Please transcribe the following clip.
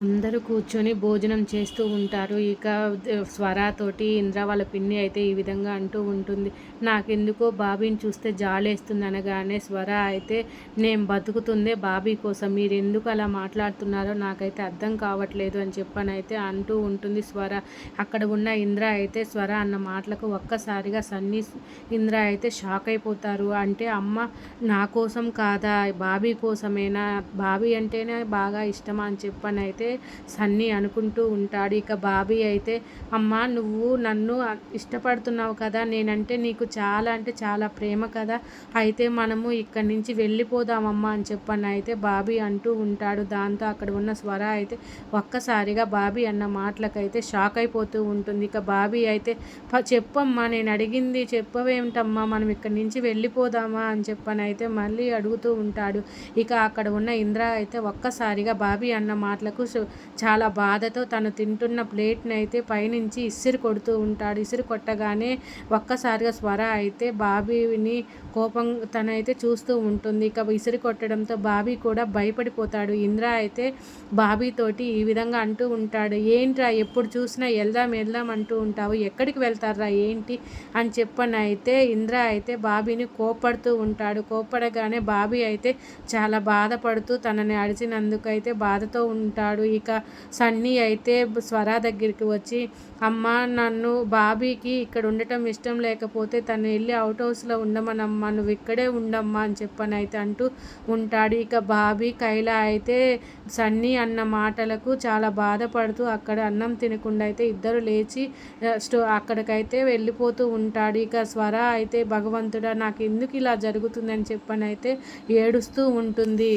అందరూ కూర్చొని భోజనం చేస్తూ ఉంటారు. ఇక స్వరాతోటి ఇంద్ర వాళ్ళ పిన్ని అయితే ఈ విధంగా అంటూ ఉంటుంది. నాకెందుకో బాబీని చూస్తే జాలేస్తుంది అనగానే స్వర అయితే నేను బతుకుతుందే బాబీ కోసం. మీరు ఎందుకు అలా మాట్లాడుతున్నారో నాకైతే అర్థం కావట్లేదు అని చెప్పనైతే అంటూ ఉంటుంది స్వర. అక్కడ ఉన్న ఇంద్ర అయితే స్వర అన్న మాటలకు ఒక్కసారిగా సన్నీ ఇంద్ర అయితే షాక్ అయిపోతారు. అంటే అమ్మ నా కోసం కాదా? బాబీ కోసమేనా? బాబీ అంటేనే బాగా ఇష్టమా? అని చెప్పనైతే అయితే సన్నీ అనుకుంటూ ఉంటాడు. ఇక బాబీ అయితే అమ్మ నువ్వు నన్ను ఇష్టపడుతున్నావు కదా నేనంటే నీకు చాలా అంటే చాలా ప్రేమ కదా అయితే మనము ఇక్కడి నుంచి వెళ్ళిపోదామమ్మా అని చెప్పని అయితే బాబీ అంటూ ఉంటాడు. దాంతో అక్కడ ఉన్న స్వర అయితే ఒక్కసారిగా బాబీ అన్న మాటలకైతే షాక్ అయిపోతూ ఉంటుంది. ఇక బాబీ అయితే చెప్పమ్మా నేను అడిగింది చెప్పవేమిటమ్మా మనం ఇక్కడి నుంచి వెళ్ళిపోదామా అని చెప్పని అయితే మళ్ళీ అడుగుతూ ఉంటాడు. ఇక అక్కడ ఉన్న ఇంద్ర అయితే ఒక్కసారిగా బాబీ అన్న మాటలకు చాలా బాధతో తను తింటున్న ప్లేట్ని అయితే పైనుంచి ఇసిరి కొడుతూ ఉంటాడు. ఇసిరి కొట్టగానే ఒక్కసారిగా స్వర అయితే బాబీని కోపం తనైతే చూస్తూ ఉంటుంది. ఇక ఇసిరి కొట్టడంతో బాబీ కూడా భయపడిపోతాడు. ఇంద్ర అయితే బాబీతోటి ఈ విధంగా అంటూ ఉంటాడు. ఏంట్రా ఎప్పుడు చూసినా వెళ్దాం వెళ్దాం అంటూ ఉంటావు. ఎక్కడికి వెళ్తారా ఏంటి? అని చెప్పని అయితే ఇంద్ర అయితే బాబీని కోపడుతూ ఉంటాడు. కోపడగానే బాబీ అయితే చాలా బాధపడుతూ తనని అడిచినందుకు అయితే బాధతో ఉంటాడు. ఇక సన్నీ అయితే స్వర దగ్గరికి వచ్చి అమ్మ నన్ను బాబీకి ఇక్కడ ఉండటం ఇష్టం లేకపోతే తను వెళ్ళి అవుట్ హౌస్లో ఉండమనమ్మా నువ్వు ఇక్కడే ఉండమ్మా అని చెప్పని అయితే అంటూ ఉంటాడు. ఇక బాబీ కైలా అయితే సన్నీ అన్న మాటలకు చాలా బాధపడుతూ అక్కడ అన్నం తినకుండా అయితే ఇద్దరు లేచి స్టో అక్కడికైతే వెళ్ళిపోతూ ఉంటాడు. ఇక స్వర అయితే భగవంతుడా నాకు ఎందుకు ఇలా జరుగుతుందని చెప్పని అయితే ఏడుస్తూ ఉంటుంది.